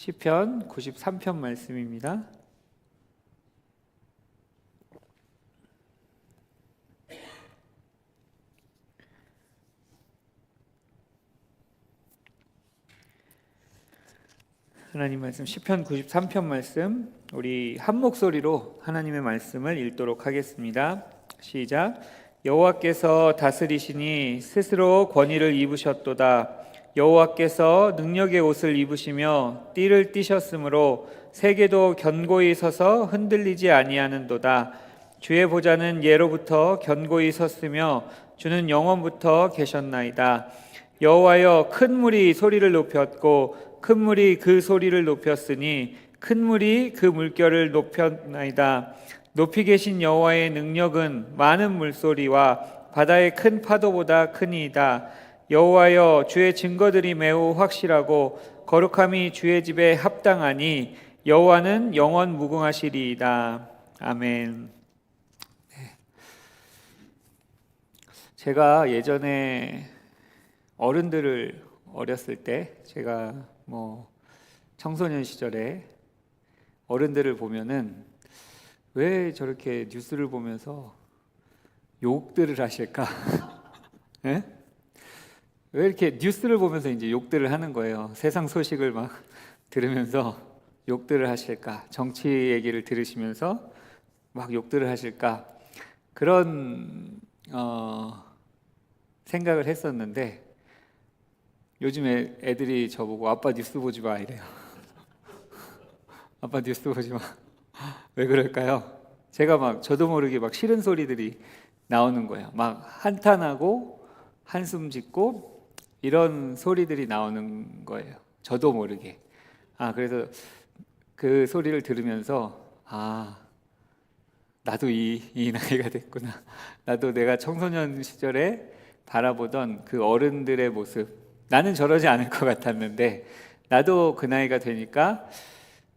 시편 93편 말씀입니다. 하나님 말씀 시편 93편 말씀 우리 한 목소리로 하나님의 말씀을 읽도록 하겠습니다. 시작. 여호와께서 다스리시니 스스로 권위를 입으셨도다. 여호와께서 능력의 옷을 입으시며 띠를 띠셨으므로 세계도 견고히 서서 흔들리지 아니하는도다. 주의 보좌는 예로부터 견고히 섰으며 주는 영원부터 계셨나이다. 여호와여 큰 물이 소리를 높였고 큰 물이 그 소리를 높였으니 큰 물이 그 물결을 높였나이다. 높이 계신 여호와의 능력은 많은 물소리와 바다의 큰 파도보다 크니이다. 여호와여 주의 증거들이 매우 확실하고 거룩함이 주의 집에 합당하니 여호와는 영원 무궁하시리이다. 아멘. 네. 제가 예전에 어른들을 어렸을 때 제가 뭐 청소년 시절에 어른들을 보면은 왜 저렇게 뉴스를 보면서 욕들을 하실까? 예? 왜 이렇게 뉴스를 보면서 이제 욕들을 하는 거예요. 세상 소식을 막 들으면서 욕들을 하실까? 정치 얘기를 들으시면서 막 욕들을 하실까? 그런 어, 생각을 했었는데 요즘에 애들이 저보고 아빠 뉴스 보지 마 이래요. 아빠 뉴스 보지 마. 왜 그럴까요? 제가 막 저도 모르게 막 싫은 소리들이 나오는 거예요. 막 한탄하고 한숨 짓고 이런 소리들이 나오는 거예요. 저도 모르게. 아 그래서 그 소리를 들으면서 아 나도 이, 이 나이가 됐구나. 나도 내가 청소년 시절에 바라보던 그 어른들의 모습 나는 저러지 않을 것 같았는데 나도 그 나이가 되니까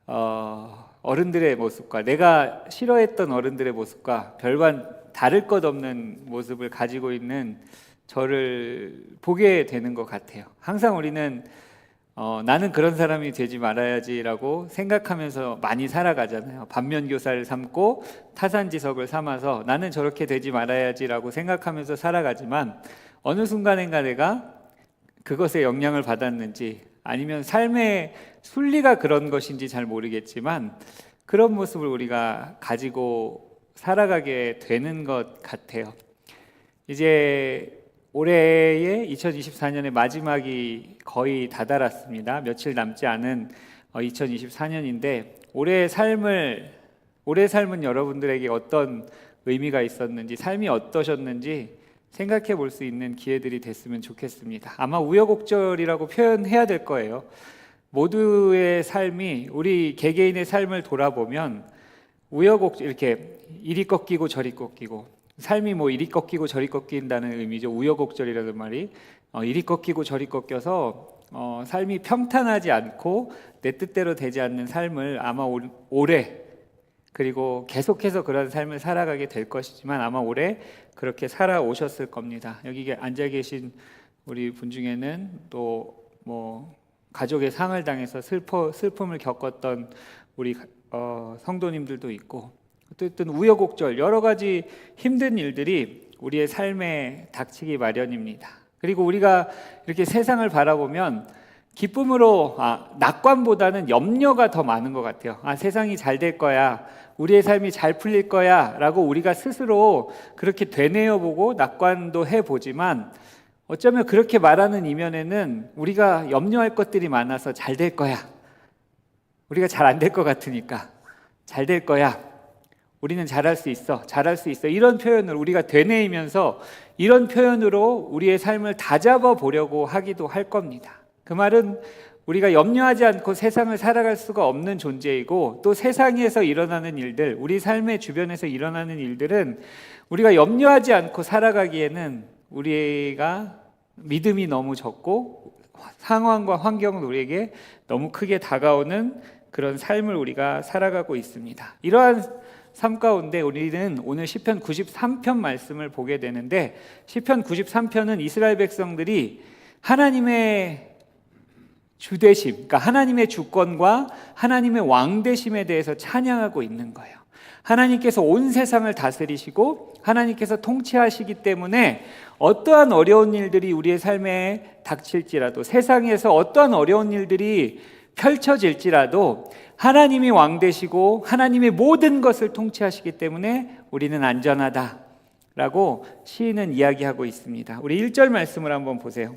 어, 어른들의 모습과 내가 싫어했던 어른들의 모습과 별반 다를 것 없는 모습을 가지고 있는 저를 보게 되는 것 같아요. 항상 우리는 어, 나는 그런 사람이 되지 말아야지라고 생각하면서 많이 살아가잖아요. 반면교사를 삼고 타산지석을 삼아서 나는 저렇게 되지 말아야지라고 생각하면서 살아가지만 어느 순간인가 내가 그것에 영향을 받았는지 아니면 삶의 순리가 그런 것인지 잘 모르겠지만 그런 모습을 우리가 가지고 살아가게 되는 것 같아요. 이제 올해의 2024년의 마지막이 거의 다다랐습니다. 며칠 남지 않은 2024년인데 올해의 삶을 올해 삶은 여러분들에게 어떤 의미가 있었는지 삶이 어떠셨는지 생각해 볼 수 있는 기회들이 됐으면 좋겠습니다. 아마 우여곡절이라고 표현해야 될 거예요. 모두의 삶이 우리 개개인의 삶을 돌아보면 우여곡 이렇게 이리 꺾이고 저리 꺾이고 삶이 뭐 이리 꺾이고 저리 꺾인다는 의미죠. 우여곡절이라는 말이 어, 이리 꺾이고 저리 꺾여서 어, 삶이 평탄하지 않고 내 뜻대로 되지 않는 삶을 아마 올, 올해 그리고 계속해서 그런 삶을 살아가게 될 것이지만 아마 올해 그렇게 살아오셨을 겁니다. 여기 앉아 계신 우리 분 중에는 또 뭐 가족의 상을 당해서 슬퍼 슬픔을 겪었던 우리 어, 성도님들도 있고 어쨌든 우여곡절 여러 가지 힘든 일들이 우리의 삶에 닥치기 마련입니다. 그리고 우리가 이렇게 세상을 바라보면 기쁨으로 아, 낙관보다는 염려가 더 많은 것 같아요. 아, 세상이 잘 될 거야. 우리의 삶이 잘 풀릴 거야 라고 우리가 스스로 그렇게 되뇌어 보고 낙관도 해 보지만 어쩌면 그렇게 말하는 이면에는 우리가 염려할 것들이 많아서 잘 될 거야. 우리가 잘 안 될 것 같으니까 잘 될 거야. 우리는 잘할 수 있어. 잘할 수 있어. 이런 표현을 우리가 되뇌이면서 이런 표현으로 우리의 삶을 다잡아 보려고 하기도 할 겁니다. 그 말은 우리가 염려하지 않고 세상을 살아갈 수가 없는 존재이고 또 세상에서 일어나는 일들, 우리 삶의 주변에서 일어나는 일들은 우리가 염려하지 않고 살아가기에는 우리가 믿음이 너무 적고 상황과 환경은 우리에게 너무 크게 다가오는 그런 삶을 우리가 살아가고 있습니다. 이러한 삶 가운데 우리는 오늘 시편 93편 말씀을 보게 되는데 시편 93편은 이스라엘 백성들이 하나님의 주대심, 그러니까 하나님의 주권과 하나님의 왕대심에 대해서 찬양하고 있는 거예요. 하나님께서 온 세상을 다스리시고 하나님께서 통치하시기 때문에 어떠한 어려운 일들이 우리의 삶에 닥칠지라도 세상에서 어떠한 어려운 일들이 펼쳐질지라도 하나님이 왕 되시고 하나님의 모든 것을 통치하시기 때문에 우리는 안전하다 라고 시인은 이야기하고 있습니다. 우리 1절 말씀을 한번 보세요.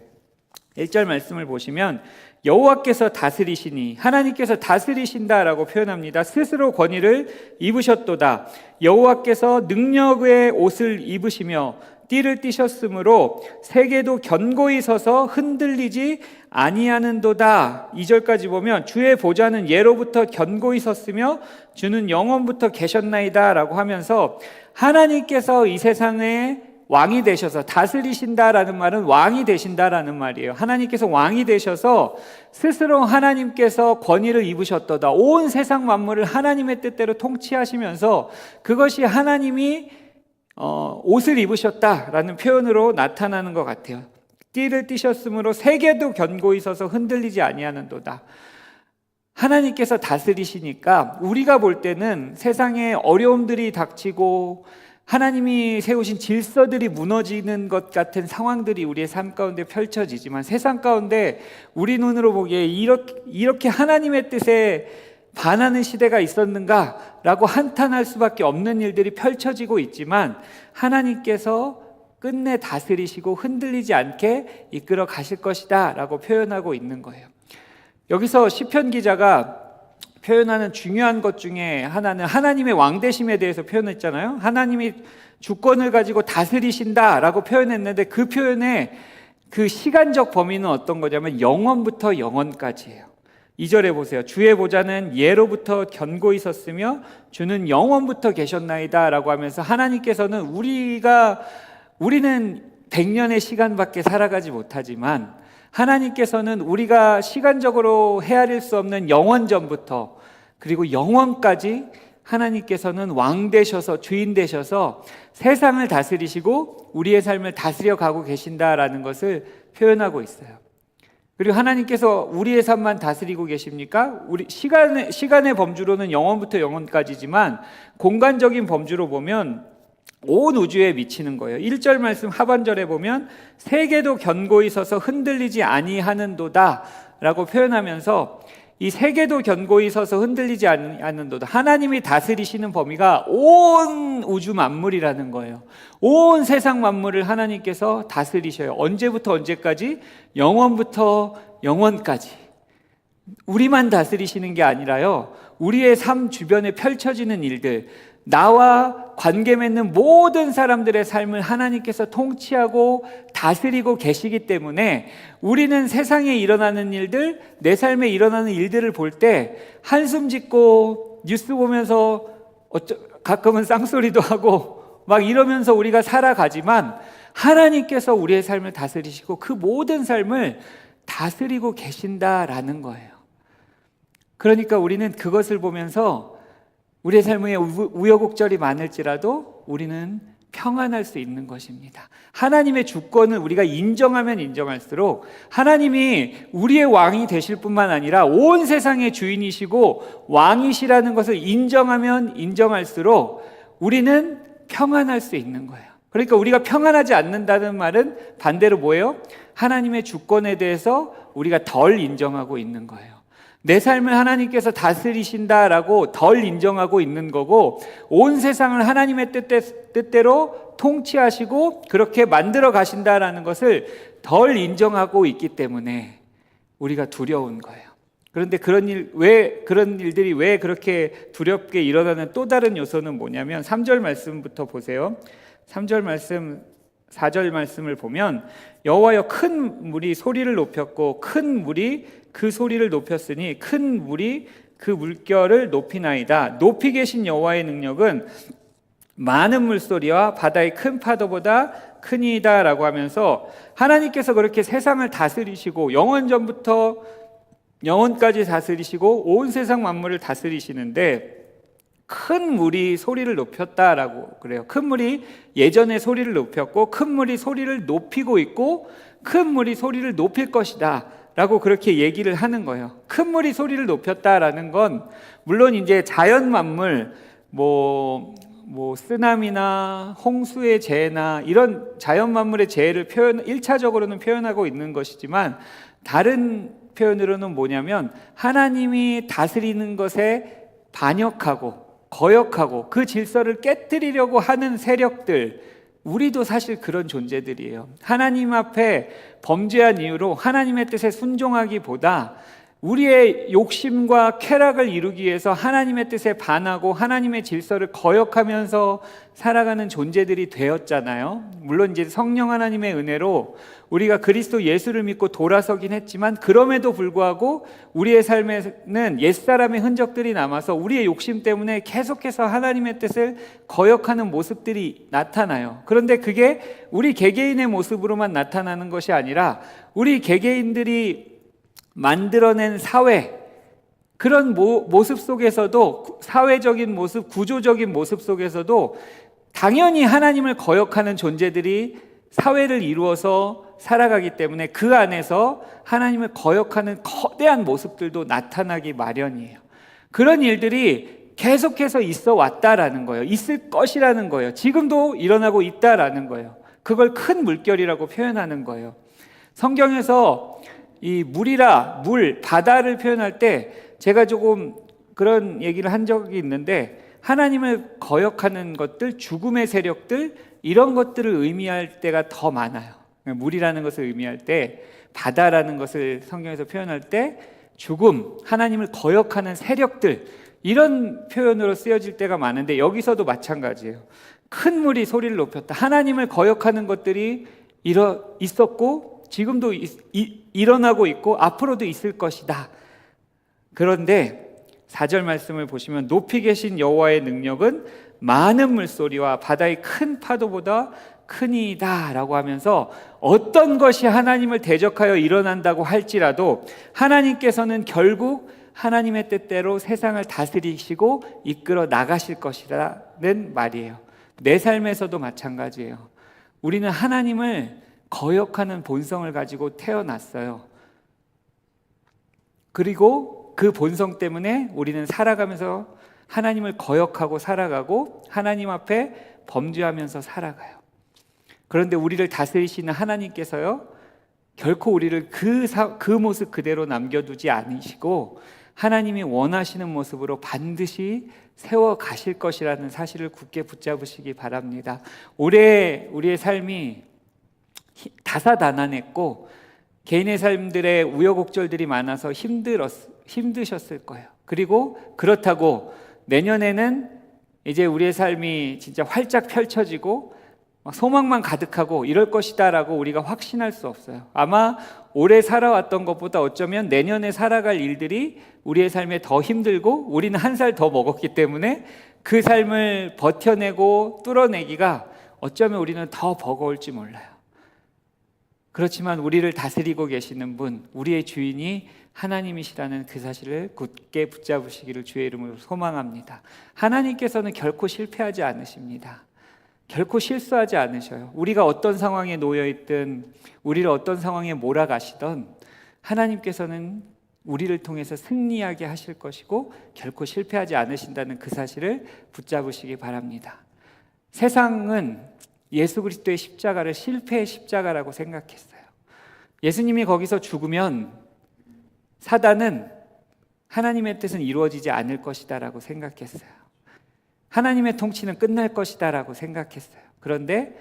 1절 말씀을 보시면 여호와께서 다스리시니 하나님께서 다스리신다라고 표현합니다. 스스로 권위를 입으셨도다. 여호와께서 능력의 옷을 입으시며 띠를 띠셨으므로 세계도 견고히 서서 흔들리지 아니하는도다. 2절까지 보면 주의 보좌는 예로부터 견고히 섰으며 주는 영원부터 계셨나이다라고 하면서 하나님께서 이 세상에 왕이 되셔서 다스리신다라는 말은 왕이 되신다라는 말이에요. 하나님께서 왕이 되셔서 스스로 하나님께서 권위를 입으셨도다. 온 세상 만물을 하나님의 뜻대로 통치하시면서 그것이 하나님이 어, 옷을 입으셨다라는 표현으로 나타나는 것 같아요. 띠를 띠셨으므로 세계도 견고히 서서 흔들리지 아니하는도다. 하나님께서 다스리시니까 우리가 볼 때는 세상에 어려움들이 닥치고 하나님이 세우신 질서들이 무너지는 것 같은 상황들이 우리의 삶 가운데 펼쳐지지만 세상 가운데 우리 눈으로 보기에 이렇게, 이렇게 하나님의 뜻에 반하는 시대가 있었는가라고 한탄할 수밖에 없는 일들이 펼쳐지고 있지만 하나님께서 끝내 다스리시고 흔들리지 않게 이끌어 가실 것이다라고 표현하고 있는 거예요. 여기서 시편 기자가 표현하는 중요한 것 중에 하나는 하나님의 왕대심에 대해서 표현했잖아요. 하나님이 주권을 가지고 다스리신다라고 표현했는데 그 표현의 그 시간적 범위는 어떤 거냐면 영원부터 영원까지예요. 2절에 보세요. 주의 보좌는 예로부터 견고히 섰으며 주는 영원부터 계셨나이다라고 하면서 하나님께서는 우리가 우리는 100년의 시간밖에 살아가지 못하지만 하나님께서는 우리가 시간적으로 헤아릴 수 없는 영원 전부터 그리고 영원까지 하나님께서는 왕 되셔서 주인 되셔서 세상을 다스리시고 우리의 삶을 다스려 가고 계신다라는 것을 표현하고 있어요. 그리고 하나님께서 우리의 삶만 다스리고 계십니까? 우리 시간의 시간의 범주로는 영원부터 영원까지지만 공간적인 범주로 보면 온 우주에 미치는 거예요. 1절 말씀 하반절에 보면 세계도 견고히 서서 흔들리지 아니하는도다라고 표현하면서 이 세계도 견고히 서서 흔들리지 않는도다. 하나님이 다스리시는 범위가 온 우주 만물이라는 거예요. 온 세상 만물을 하나님께서 다스리셔요. 언제부터 언제까지? 영원부터 영원까지. 우리만 다스리시는 게 아니라요. 우리의 삶 주변에 펼쳐지는 일들, 나와 관계 맺는 모든 사람들의 삶을 하나님께서 통치하고 다스리고 계시기 때문에 우리는 세상에 일어나는 일들, 내 삶에 일어나는 일들을 볼 때 한숨 짓고 뉴스 보면서 어쩌, 가끔은 쌍소리도 하고 막 이러면서 우리가 살아가지만 하나님께서 우리의 삶을 다스리시고 그 모든 삶을 다스리고 계신다라는 거예요. 그러니까 우리는 그것을 보면서 우리의 삶에 우여곡절이 많을지라도 우리는 평안할 수 있는 것입니다. 하나님의 주권을 우리가 인정하면 인정할수록 하나님이 우리의 왕이 되실 뿐만 아니라 온 세상의 주인이시고 왕이시라는 것을 인정하면 인정할수록 우리는 평안할 수 있는 거예요. 그러니까 우리가 평안하지 않는다는 말은 반대로 뭐예요? 하나님의 주권에 대해서 우리가 덜 인정하고 있는 거예요. 내 삶을 하나님께서 다스리신다라고 덜 인정하고 있는 거고 온 세상을 하나님의 뜻대 로 통치하시고 그렇게 만들어 가신다라는 것을 덜 인정하고 있기 때문에 우리가 두려운 거예요. 그런데 그런 일, 왜, 그런 일들이 왜 그렇게 두렵게 일어나는 또 다른 요소는 뭐냐면 3절 말씀부터 보세요. 3절 말씀, 4절 말씀을 보면 여호와여 큰 물이 소리를 높였고 큰 물이 그 소리를 높였으니 큰 물이 그 물결을 높이나이다. 높이 계신 여호와의 능력은 많은 물소리와 바다의 큰 파도보다 크니다라고 하면서 하나님께서 그렇게 세상을 다스리시고 영원 전부터 영원까지 다스리시고 온 세상 만물을 다스리시는데 큰 물이 소리를 높였다라고 그래요. 큰 물이 예전에 소리를 높였고 큰 물이 소리를 높이고 있고 큰 물이 소리를 높일 것이다. 라고 그렇게 얘기를 하는 거예요. 큰 물이 소리를 높였다라는 건 물론 이제 자연 만물 뭐, 뭐 쓰나미나 홍수의 재해나 이런 자연 만물의 재해를 표현 1차적으로는 표현하고 있는 것이지만 다른 표현으로는 뭐냐면 하나님이 다스리는 것에 반역하고 거역하고 그 질서를 깨뜨리려고 하는 세력들 우리도 사실 그런 존재들이에요. 하나님 앞에 범죄한 이유로 하나님의 뜻에 순종하기보다 우리의 욕심과 쾌락을 이루기 위해서 하나님의 뜻에 반하고 하나님의 질서를 거역하면서 살아가는 존재들이 되었잖아요. 물론 이제 성령 하나님의 은혜로 우리가 그리스도 예수를 믿고 돌아서긴 했지만 그럼에도 불구하고 우리의 삶에는 옛사람의 흔적들이 남아서 우리의 욕심 때문에 계속해서 하나님의 뜻을 거역하는 모습들이 나타나요. 그런데 그게 우리 개개인의 모습으로만 나타나는 것이 아니라 우리 개개인들이 만들어낸 사회 그런 모, 모습 속에서도 사회적인 모습, 구조적인 모습 속에서도 당연히 하나님을 거역하는 존재들이 사회를 이루어서 살아가기 때문에 그 안에서 하나님을 거역하는 거대한 모습들도 나타나기 마련이에요. 그런 일들이 계속해서 있어 왔다라는 거예요. 있을 것이라는 거예요. 지금도 일어나고 있다라는 거예요. 그걸 큰 물결이라고 표현하는 거예요. 성경에서 이 물이라 물 바다를 표현할 때 제가 조금 그런 얘기를 한 적이 있는데 하나님을 거역하는 것들 죽음의 세력들 이런 것들을 의미할 때가 더 많아요. 물이라는 것을 의미할 때 바다라는 것을 성경에서 표현할 때 죽음 하나님을 거역하는 세력들 이런 표현으로 쓰여질 때가 많은데 여기서도 마찬가지예요. 큰 물이 소리를 높였다. 하나님을 거역하는 것들이 있었고 지금도 일어나고 있고 앞으로도 있을 것이다. 그런데 4절 말씀을 보시면 높이 계신 여호와의 능력은 많은 물소리와 바다의 큰 파도보다 크니다라고 하면서 어떤 것이 하나님을 대적하여 일어난다고 할지라도 하나님께서는 결국 하나님의 뜻대로 세상을 다스리시고 이끌어 나가실 것이라는 말이에요. 내 삶에서도 마찬가지예요. 우리는 하나님을 거역하는 본성을 가지고 태어났어요. 그리고 그 본성 때문에 우리는 살아가면서 하나님을 거역하고 살아가고 하나님 앞에 범죄하면서 살아가요. 그런데 우리를 다스리시는 하나님께서요, 결코 우리를 그, 사, 그 모습 그대로 남겨두지 않으시고 하나님이 원하시는 모습으로 반드시 세워 가실 것이라는 사실을 굳게 붙잡으시기 바랍니다. 올해 우리의 삶이 히- 다사다난했고 개인의 삶들의 우여곡절들이 많아서 힘들었 힘드셨을 거예요. 그리고 그렇다고 내년에는 이제 우리의 삶이 진짜 활짝 펼쳐지고 막 소망만 가득하고 이럴 것이다라고 우리가 확신할 수 없어요. 아마 올해 살아왔던 것보다 어쩌면 내년에 살아갈 일들이 우리의 삶에 더 힘들고 우리는 한 살 더 먹었기 때문에 그 삶을 버텨내고 뚫어내기가 어쩌면 우리는 더 버거울지 몰라요. 그렇지만 우리를 다스리고 계시는 분, 우리의 주인이 하나님이시라는 그 사실을 굳게 붙잡으시기를 주의 이름으로 소망합니다. 하나님께서는 결코 실패하지 않으십니다. 결코 실수하지 않으셔요. 우리가 어떤 상황에 놓여 있든 우리를 어떤 상황에 몰아가시던 하나님께서는 우리를 통해서 승리하게 하실 것이고 결코 실패하지 않으신다는 그 사실을 붙잡으시기 바랍니다. 세상은 예수 그리스도의 십자가를 실패의 십자가라고 생각했어요. 예수님이 거기서 죽으면 사단은 하나님의 뜻은 이루어지지 않을 것이다라고 생각했어요. 하나님의 통치는 끝날 것이다라고 생각했어요. 그런데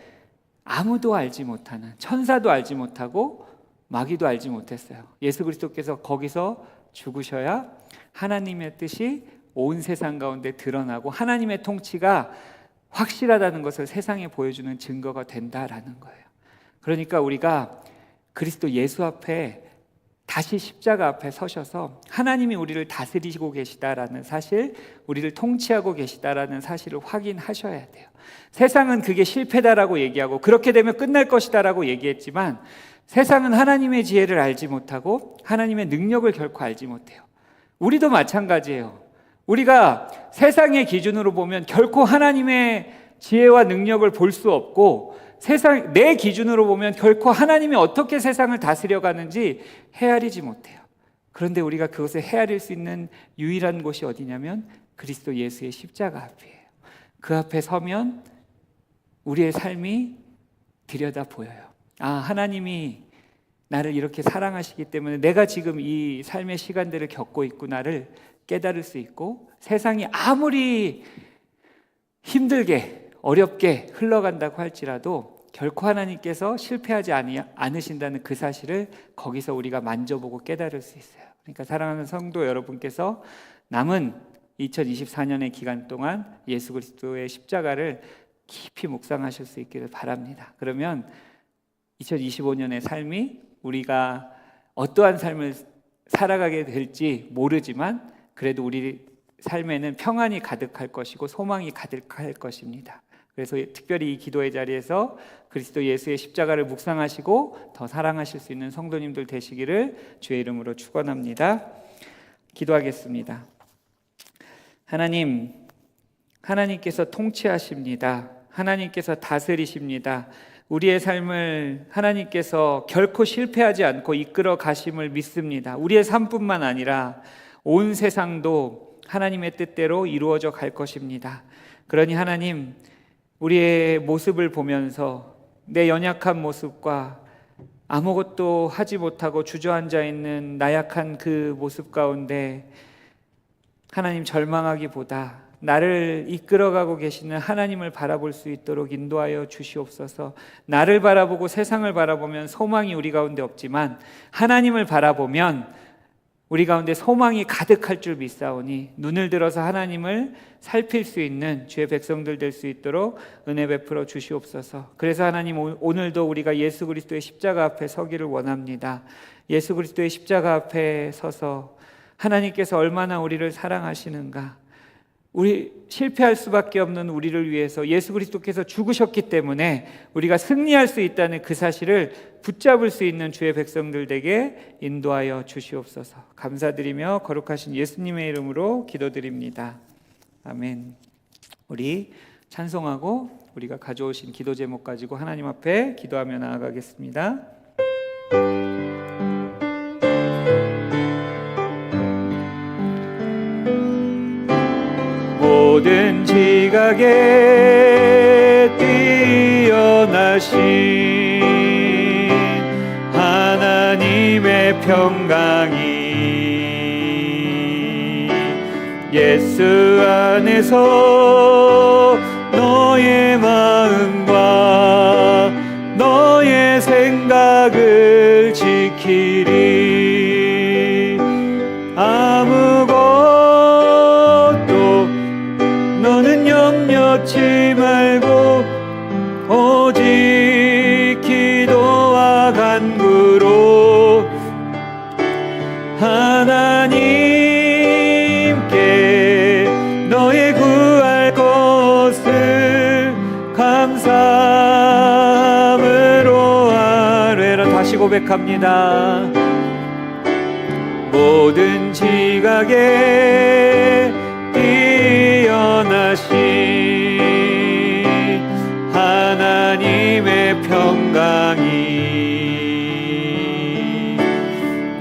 아무도 알지 못하는 천사도 알지 못하고 마귀도 알지 못했어요. 예수 그리스도께서 거기서 죽으셔야 하나님의 뜻이 온 세상 가운데 드러나고 하나님의 통치가 확실하다는 것을 세상에 보여주는 증거가 된다라는 거예요. 그러니까 우리가 그리스도 예수 앞에 다시 십자가 앞에 서셔서 하나님이 우리를 다스리시고 계시다라는 사실, 우리를 통치하고 계시다라는 사실을 확인하셔야 돼요. 세상은 그게 실패다라고 얘기하고 그렇게 되면 끝날 것이다라고 얘기했지만 세상은 하나님의 지혜를 알지 못하고 하나님의 능력을 결코 알지 못해요. 우리도 마찬가지예요. 우리가 세상의 기준으로 보면 결코 하나님의 지혜와 능력을 볼 수 없고 세상 내 기준으로 보면 결코 하나님이 어떻게 세상을 다스려 가는지 헤아리지 못해요. 그런데 우리가 그것을 헤아릴 수 있는 유일한 곳이 어디냐면 그리스도 예수의 십자가 앞이에요. 그 앞에 서면 우리의 삶이 들여다 보여요. 아, 하나님이 나를 이렇게 사랑하시기 때문에 내가 지금 이 삶의 시간들을 겪고 있구나를 깨달을 수 있고 세상이 아무리 힘들게 어렵게 흘러간다고 할지라도 결코 하나님께서 실패하지 않으신다는 그 사실을 거기서 우리가 만져보고 깨달을 수 있어요. 그러니까 사랑하는 성도 여러분께서 남은 2024년의 기간 동안 예수 그리스도의 십자가를 깊이 묵상하실 수 있기를 바랍니다. 그러면 2025년의 삶이 우리가 어떠한 삶을 살아가게 될지 모르지만 그래도 우리 삶에는 평안이 가득할 것이고 소망이 가득할 것입니다. 그래서 특별히 이 기도의 자리에서 그리스도 예수의 십자가를 묵상하시고 더 사랑하실 수 있는 성도님들 되시기를 주의 이름으로 축원합니다. 기도하겠습니다. 하나님, 하나님께서 통치하십니다. 하나님께서 다스리십니다. 우리의 삶을 하나님께서 결코 실패하지 않고 이끌어 가심을 믿습니다. 우리의 삶뿐만 아니라 온 세상도 하나님의 뜻대로 이루어져 갈 것입니다. 그러니 하나님, 우리의 모습을 보면서 내 연약한 모습과 아무것도 하지 못하고 주저앉아 있는 나약한 그 모습 가운데 하나님 절망하기보다 나를 이끌어가고 계시는 하나님을 바라볼 수 있도록 인도하여 주시옵소서. 나를 바라보고 세상을 바라보면 소망이 우리 가운데 없지만 하나님을 바라보면 우리 가운데 소망이 가득할 줄 믿사오니 눈을 들어서 하나님을 살필 수 있는 주의 백성들 될 수 있도록 은혜 베풀어 주시옵소서. 그래서 하나님 오- 오늘도 우리가 예수 그리스도의 십자가 앞에 서기를 원합니다. 예수 그리스도의 십자가 앞에 서서 하나님께서 얼마나 우리를 사랑하시는가 우리 실패할 수밖에 없는 우리를 위해서 예수 그리스도께서 죽으셨기 때문에 우리가 승리할 수 있다는 그 사실을 붙잡을 수 있는 주의 백성들 에게 인도하여 주시옵소서. 감사드리며 거룩하신 예수님의 이름으로 기도드립니다. 아멘. 우리 찬송하고 우리가 가져오신 기도 제목 가지고 하나님 앞에 기도하며 나아가겠습니다. 모든 지각에 뛰어나신 하나님의 평강이 예수 안에서 너의 마음과 너의 생각을 지키리 고백합니다. 모든 지각에 뛰어나신 하나님의 평강이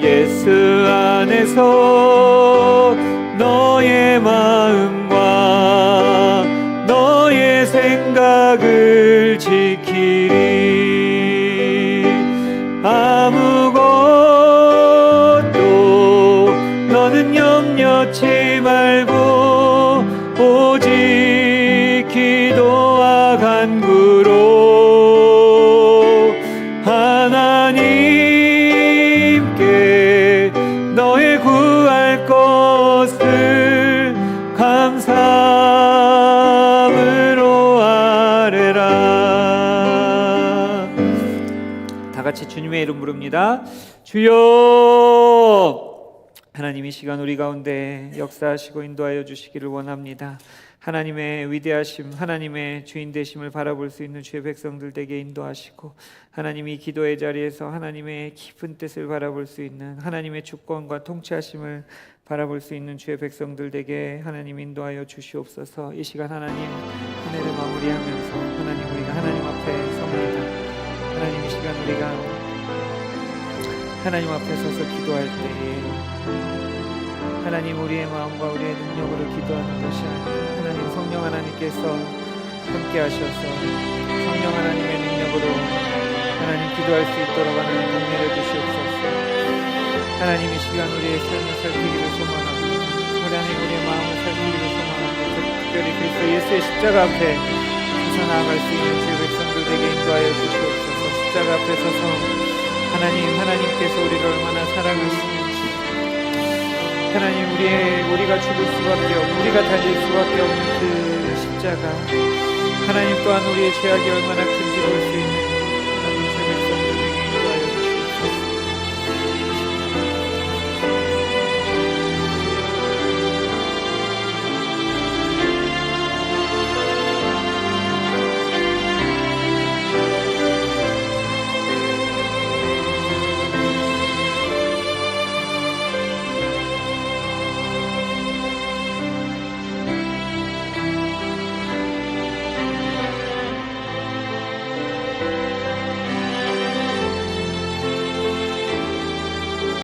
예수 안에서 너의 마음과 너의 생각을 할 것을 감사함으로 아뢰라 다 같이 주님의 이름 부릅니다. 주여 하나님이 시간 우리 가운데 역사하시고 인도하여 주시기를 원합니다. 하나님의 위대하심, 하나님의 주인 되심을 바라볼 수 있는 주의 백성들 되게 인도하시고 하나님이 기도의 자리에서 하나님의 깊은 뜻을 바라볼 수 있는 하나님의 주권과 통치하심을 바라볼 수 있는 주의 백성들 되게 하나님 인도하여 주시옵소서. 이 시간 하나님 은혜를 마무리하면서 하나님 우리가 하나님 앞에 섭니다. 우리가 하나님 앞에 서서 기도할 때에 하나님 우리의 마음과 우리의 능력으로 기도하는 것이 아니라 하나님 성령 하나님께서 함께 하셔서 성령 하나님의 능력으로 하나님 기도할 수 있도록 하나님 복내려 주시옵소서. 하나님 이 시간 우리의 삶을 살피기를 소망합니다 하나님 우리의 마음을 살피기를 소망합니다 특별히 그리스도 예수의 십자가 앞에 서서 나아갈 수 있는 주의 백성들 되게 인도하여 주시옵소서. 십자가 앞에 서서 하나님 하나님께서 우리를 얼마나 사랑하시는지. 하나님 우리의 우리가 죽을 수밖에 없 우리가 달릴 수밖에 없는 그 십자가. 하나님 또한 우리의 죄악이 얼마나 큰지 볼 수 있는